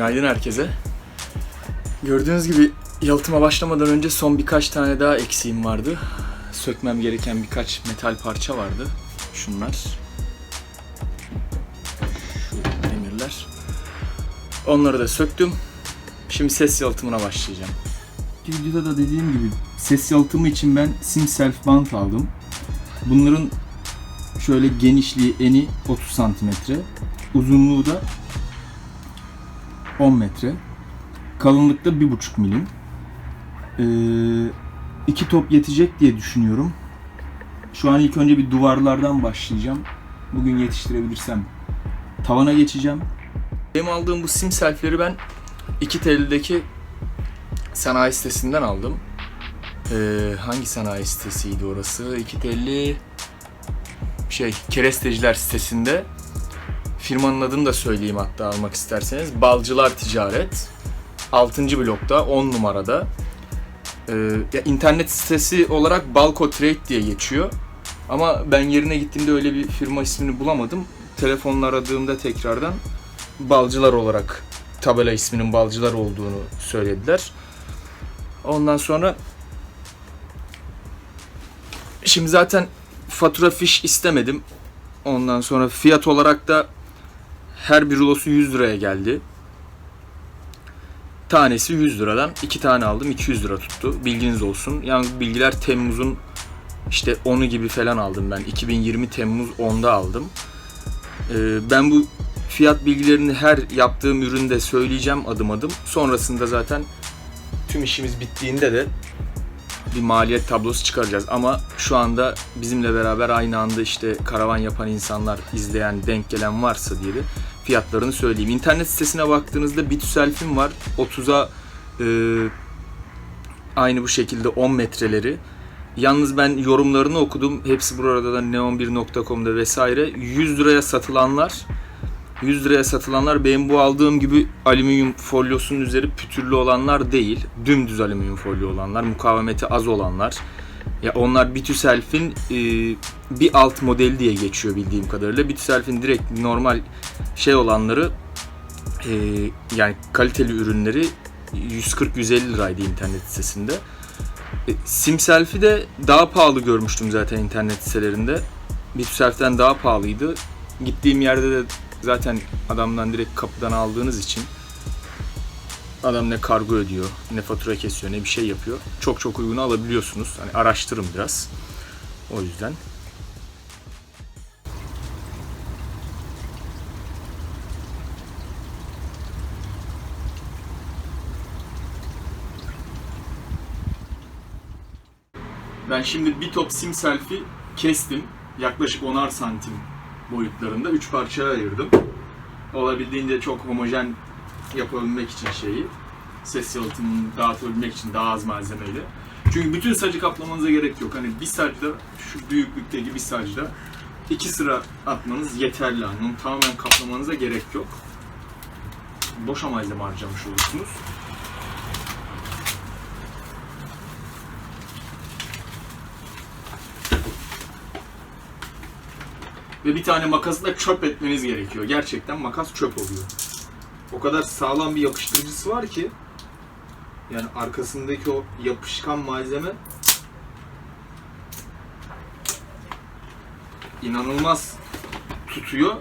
Günaydın herkese. Gördüğünüz gibi yalıtıma başlamadan önce son birkaç tane daha eksiğim vardı. Sökmem gereken birkaç metal parça vardı. Şunlar. Şu demirler. Onları da söktüm. Şimdi ses yalıtımına başlayacağım. Videoda da dediğim gibi ses yalıtımı için ben Simself bant aldım. Bunların şöyle genişliği eni 30 santimetre, uzunluğu da 10 metre. Kalınlıkta 1,5 milim. Ee, iki top yetecek diye düşünüyorum. Şu an ilk önce bir duvarlardan başlayacağım. Bugün yetiştirebilirsem tavana geçeceğim. Benim aldığım bu sim selfleri ben 2 TL'deki sanayi sitesinden aldım. Ee, hangi sanayi sitesiydi orası? 2 TL şey Keresteciler sitesinde Firmanın adını da söyleyeyim hatta almak isterseniz. Balcılar Ticaret. 6. blokta 10 numarada. Ee, ya internet sitesi olarak Balco Trade diye geçiyor. Ama ben yerine gittiğimde öyle bir firma ismini bulamadım. Telefonla aradığımda tekrardan Balcılar olarak tabela isminin Balcılar olduğunu söylediler. Ondan sonra şimdi zaten fatura fiş istemedim. Ondan sonra fiyat olarak da her bir rulosu 100 liraya geldi. Tanesi 100 liradan. iki tane aldım 200 lira tuttu. Bilginiz olsun. Yalnız bilgiler Temmuz'un işte 10'u gibi falan aldım ben. 2020 Temmuz 10'da aldım. Ee, ben bu fiyat bilgilerini her yaptığım üründe söyleyeceğim adım adım. Sonrasında zaten tüm işimiz bittiğinde de bir maliyet tablosu çıkaracağız. Ama şu anda bizimle beraber aynı anda işte karavan yapan insanlar, izleyen, denk gelen varsa diye de fiyatlarını söyleyeyim. İnternet sitesine baktığınızda Bitüself'in var. 30'a e, aynı bu şekilde 10 metreleri. Yalnız ben yorumlarını okudum. Hepsi burada da neon1.com'da vesaire. 100 liraya satılanlar 100 liraya satılanlar benim bu aldığım gibi alüminyum folyosunun üzeri pütürlü olanlar değil. Dümdüz alüminyum folyo olanlar, mukavemeti az olanlar. Ya onlar Bitüself'in e, bir alt modeli diye geçiyor bildiğim kadarıyla. Bitüself'in direkt normal şey olanları e, yani kaliteli ürünleri 140-150 liraydı internet sitesinde. E, Simself'i de daha pahalı görmüştüm zaten internet sitelerinde. Bitüself'ten daha pahalıydı. Gittiğim yerde de zaten adamdan direkt kapıdan aldığınız için adam ne kargo ödüyor, ne fatura kesiyor, ne bir şey yapıyor. Çok çok uygun alabiliyorsunuz. Hani araştırın biraz. O yüzden. Ben şimdi bir top sim selfie kestim. Yaklaşık 10'ar santim boyutlarında. Üç parçaya ayırdım. Olabildiğince çok homojen yapabilmek için şeyi. Ses yalıtımını dağıtabilmek için daha az malzemeyle. Çünkü bütün sacı kaplamanıza gerek yok. Hani bir sacda, şu büyüklükteki bir sacda iki sıra atmanız yeterli. Yani onu tamamen kaplamanıza gerek yok. Boşa malzeme harcamış olursunuz. Ve bir tane makası da çöp etmeniz gerekiyor. Gerçekten makas çöp oluyor. O kadar sağlam bir yapıştırıcısı var ki yani arkasındaki o yapışkan malzeme inanılmaz tutuyor.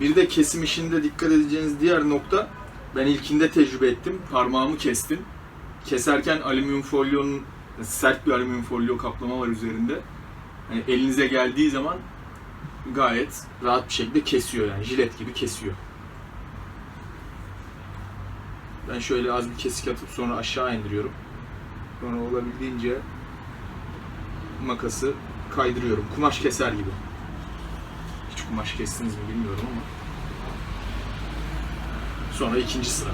Bir de kesim işinde dikkat edeceğiniz diğer nokta ben ilkinde tecrübe ettim. Parmağımı kestim keserken alüminyum folyonun sert bir alüminyum folyo kaplama var üzerinde. Hani elinize geldiği zaman gayet rahat bir şekilde kesiyor yani jilet gibi kesiyor. Ben şöyle az bir kesik atıp sonra aşağı indiriyorum. Sonra olabildiğince makası kaydırıyorum. Kumaş keser gibi. Hiç kumaş kestiniz mi bilmiyorum ama. Sonra ikinci sıra.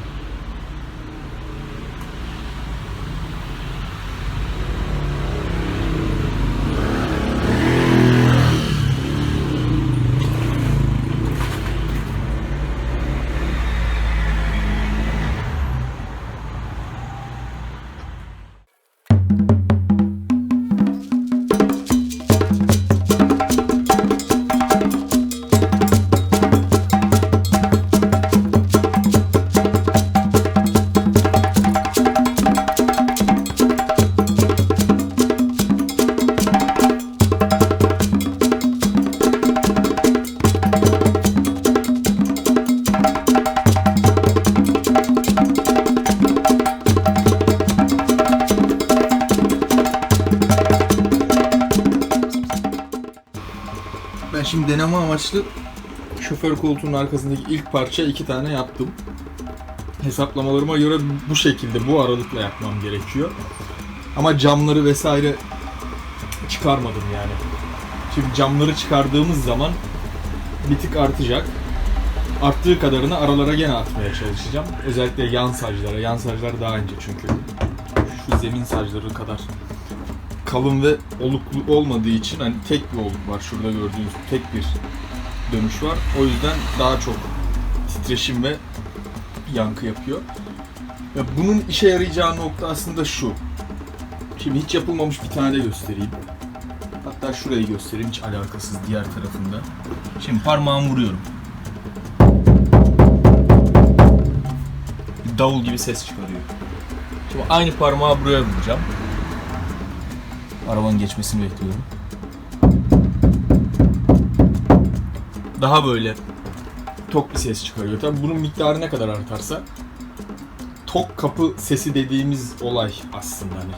Şimdi deneme amaçlı şoför koltuğunun arkasındaki ilk parça iki tane yaptım. Hesaplamalarıma göre bu şekilde bu aralıkla yapmam gerekiyor. Ama camları vesaire çıkarmadım yani. Şimdi camları çıkardığımız zaman bir tık artacak. Arttığı kadarını aralara gene atmaya çalışacağım. Özellikle yan saclara. Yan saclar daha ince çünkü. Şu zemin sacları kadar kalın ve oluklu olmadığı için hani tek bir oluk var. Şurada gördüğünüz tek bir dönüş var. O yüzden daha çok titreşim ve yankı yapıyor. Ve bunun işe yarayacağı nokta aslında şu. Şimdi hiç yapılmamış bir tane de göstereyim. Hatta şurayı göstereyim hiç alakasız diğer tarafında. Şimdi parmağımı vuruyorum. Bir davul gibi ses çıkarıyor. Şimdi aynı parmağı buraya vuracağım. Arabanın geçmesini bekliyorum. Daha böyle tok bir ses çıkarıyor. Tabii bunun miktarı ne kadar artarsa tok kapı sesi dediğimiz olay aslında hani.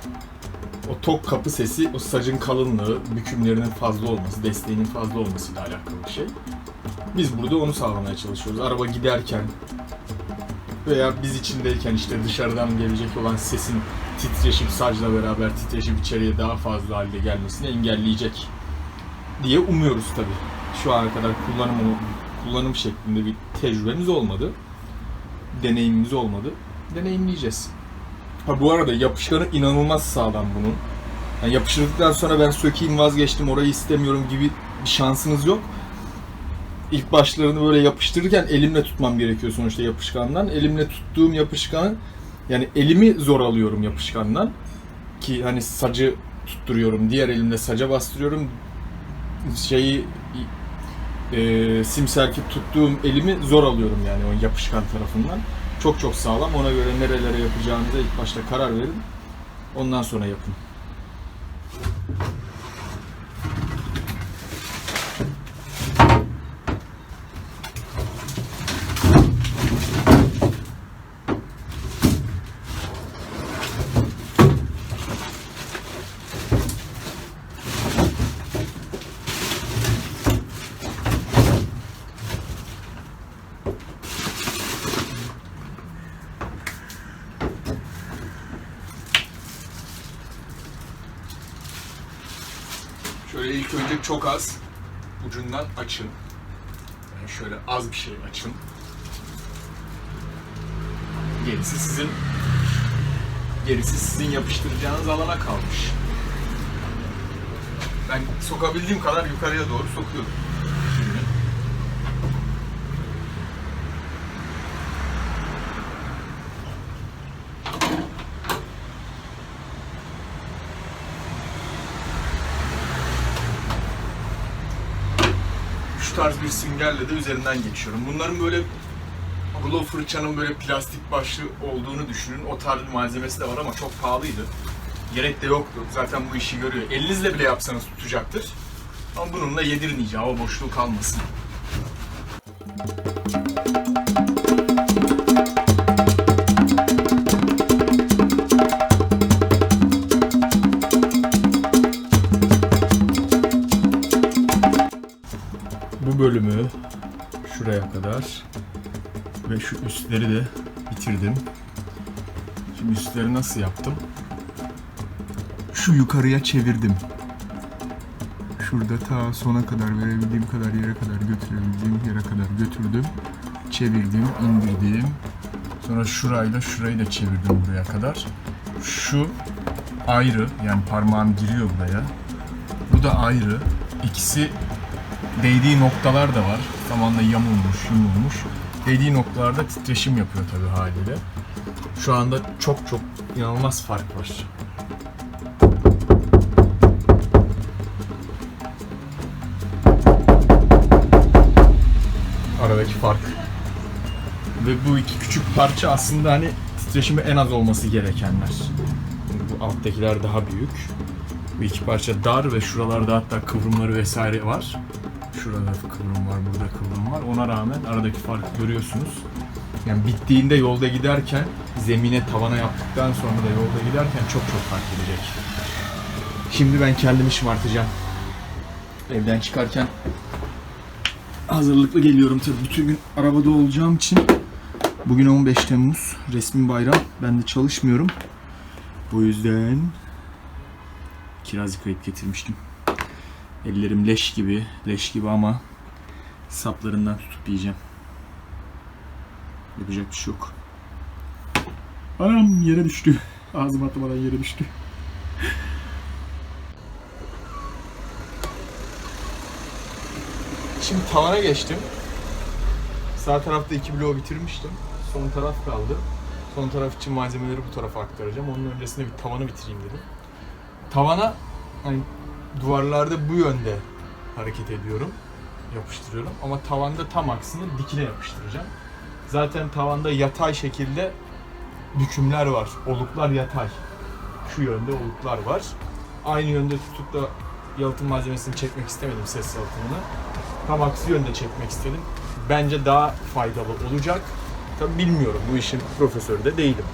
O tok kapı sesi o sacın kalınlığı, bükümlerinin fazla olması, desteğinin fazla olmasıyla alakalı bir şey. Biz burada onu sağlamaya çalışıyoruz. Araba giderken veya biz içindeyken işte dışarıdan gelecek olan sesin titreşip sacla beraber titreşip içeriye daha fazla halde gelmesini engelleyecek diye umuyoruz tabi. Şu ana kadar kullanım kullanım şeklinde bir tecrübemiz olmadı. Deneyimimiz olmadı. Deneyimleyeceğiz. Ha bu arada yapışkanı inanılmaz sağlam bunun. Yani yapıştırdıktan sonra ben sökeyim vazgeçtim orayı istemiyorum gibi bir şansınız yok. İlk başlarını böyle yapıştırırken elimle tutmam gerekiyor sonuçta yapışkandan. Elimle tuttuğum yapışkanı yani elimi zor alıyorum yapışkandan ki hani sacı tutturuyorum. Diğer elimle saca bastırıyorum. Şeyi e, simserki tuttuğum elimi zor alıyorum yani o yapışkan tarafından. Çok çok sağlam. Ona göre nerelere yapacağınıza ilk başta karar verin. Ondan sonra yapın. Çok az ucundan açın. Yani şöyle az bir şey açın. Gerisi sizin gerisi sizin yapıştıracağınız alana kalmış. Ben sokabildiğim kadar yukarıya doğru sokuyorum. Şimdi. şu tarz bir süngerle de üzerinden geçiyorum. Bunların böyle rulo fırçanın böyle plastik başlı olduğunu düşünün. O tarz bir malzemesi de var ama çok pahalıydı. Gerek de yoktu. Zaten bu işi görüyor. Elinizle bile yapsanız tutacaktır. Ama bununla yedirmeyeceğim. O boşluğu kalmasın. Bölümü şuraya kadar ve şu üstleri de bitirdim. Şimdi üstleri nasıl yaptım? Şu yukarıya çevirdim. Şurada ta sona kadar verebildiğim kadar yere kadar götürebildiğim yere kadar götürdüm. Çevirdim, indirdim. Sonra şurayı da şurayı da çevirdim buraya kadar. Şu ayrı yani parmağım giriyor buraya. Bu da ayrı. İkisi değdiği noktalar da var. Zamanla yamulmuş, yumulmuş. Değdiği noktalarda titreşim yapıyor tabii haliyle. Şu anda çok çok inanılmaz fark var. Aradaki fark. Ve bu iki küçük parça aslında hani titreşimi en az olması gerekenler. Bu alttakiler daha büyük. Bu iki parça dar ve şuralarda hatta kıvrımları vesaire var. Şurada kıvrım var, burada kıvrım var. Ona rağmen aradaki farkı görüyorsunuz. Yani bittiğinde yolda giderken zemine tavana yaptıktan sonra da yolda giderken çok çok fark edecek. Şimdi ben kendimi şımartacağım. Evden çıkarken hazırlıklı geliyorum tabii. Bütün gün arabada olacağım için. Bugün 15 Temmuz. Resmi bayram. Ben de çalışmıyorum. Bu yüzden kiraz yıkayıp getirmiştim. Ellerim leş gibi, leş gibi ama saplarından tutup yiyeceğim. Yapacak bir şey yok. Anam yere düştü. Ağzıma atmadan yere düştü. Şimdi tavana geçtim. Sağ tarafta iki bloğu bitirmiştim. Son taraf kaldı. Son taraf için malzemeleri bu tarafa aktaracağım. Onun öncesinde bir tavanı bitireyim dedim. Tavana hani duvarlarda bu yönde hareket ediyorum. Yapıştırıyorum. Ama tavanda tam aksine dikine yapıştıracağım. Zaten tavanda yatay şekilde bükümler var. Oluklar yatay. Şu yönde oluklar var. Aynı yönde tutup da yalıtım malzemesini çekmek istemedim ses yalıtımını. Tam aksi yönde çekmek istedim. Bence daha faydalı olacak. Tabi bilmiyorum bu işin profesörü de değilim.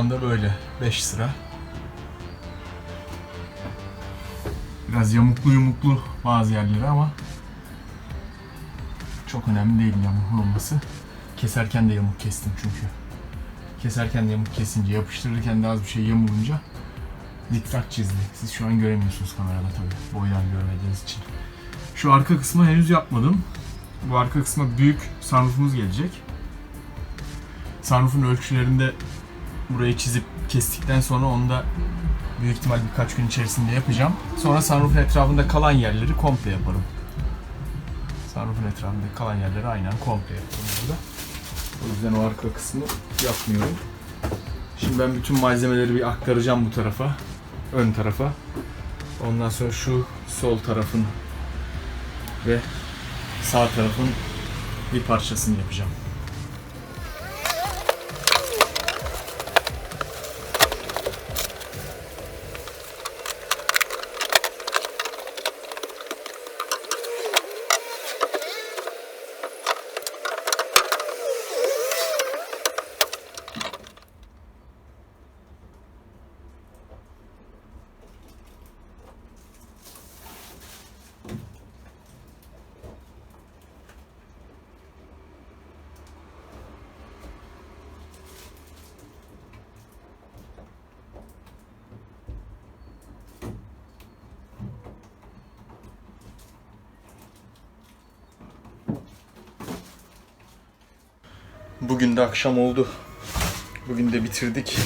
Tavanda böyle 5 sıra. Biraz yamuklu yumuklu bazı yerleri ama çok önemli değil yamuk olması. Keserken de yamuk kestim çünkü. Keserken de yamuk kesince, yapıştırırken de az bir şey yamulunca dikkat çizdi. Siz şu an göremiyorsunuz kamerada tabii, boydan görmediğiniz için. Şu arka kısmı henüz yapmadım. Bu arka kısma büyük sunroofumuz gelecek. Sunroof'un ölçülerinde burayı çizip kestikten sonra onu da büyük ihtimal birkaç gün içerisinde yapacağım. Sonra sunroof'un etrafında kalan yerleri komple yaparım. Sunroof'un etrafında kalan yerleri aynen komple yaparım burada. O yüzden o arka kısmı yapmıyorum. Şimdi ben bütün malzemeleri bir aktaracağım bu tarafa. Ön tarafa. Ondan sonra şu sol tarafın ve sağ tarafın bir parçasını yapacağım. Bugün de akşam oldu. Bugün de bitirdik.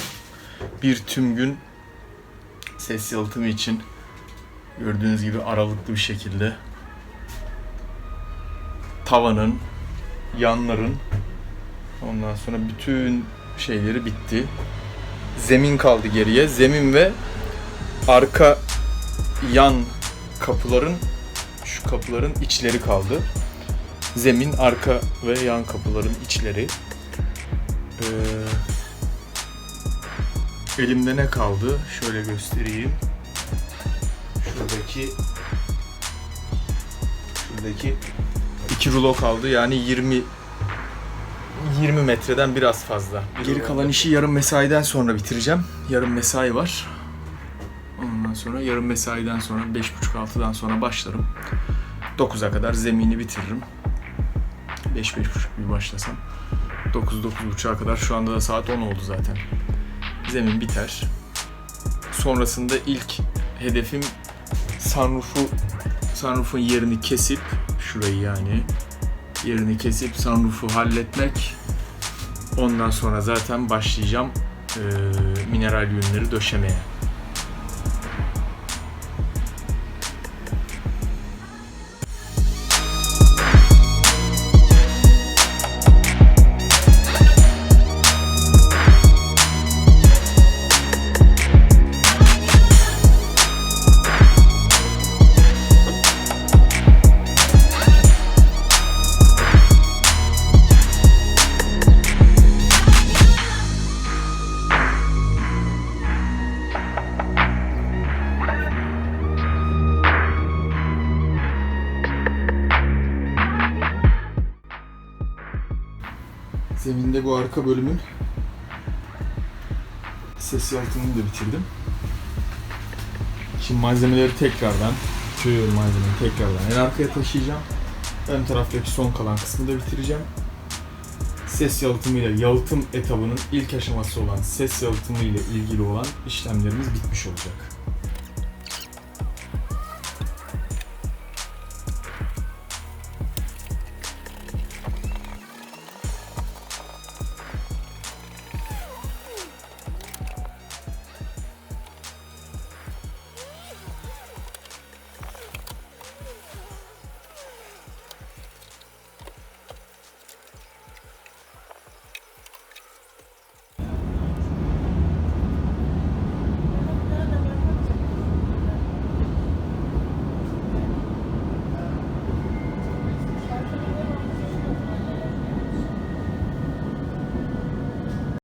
Bir tüm gün ses yalıtımı için gördüğünüz gibi aralıklı bir şekilde tavanın, yanların ondan sonra bütün şeyleri bitti. Zemin kaldı geriye. Zemin ve arka yan kapıların şu kapıların içleri kaldı zemin, arka ve yan kapıların içleri. Elimde ne kaldı? Şöyle göstereyim. Şuradaki şuradaki iki rulo kaldı. Yani 20 20 metreden biraz fazla. Geri kalan işi yarım mesaiden sonra bitireceğim. Yarım mesai var. Ondan sonra yarım mesaiden sonra 5.30-6'dan sonra başlarım. 9'a kadar zemini bitiririm. 5-5.30 gibi başlasam 9-9.30'a kadar şu anda da saat 10 oldu zaten. Zemin biter. Sonrasında ilk hedefim sunroof'u sunroof'un yerini kesip şurayı yani yerini kesip sunroof'u halletmek. Ondan sonra zaten başlayacağım e, mineral yünleri döşemeye. Sisteminde bu arka bölümün ses yalıtımını da bitirdim. Şimdi malzemeleri tekrardan, tüy malzemeleri tekrardan en arkaya taşıyacağım. Ön taraftaki son kalan kısmı da bitireceğim. Ses yalıtımıyla yalıtım etabının ilk aşaması olan ses yalıtımı ile ilgili olan işlemlerimiz bitmiş olacak.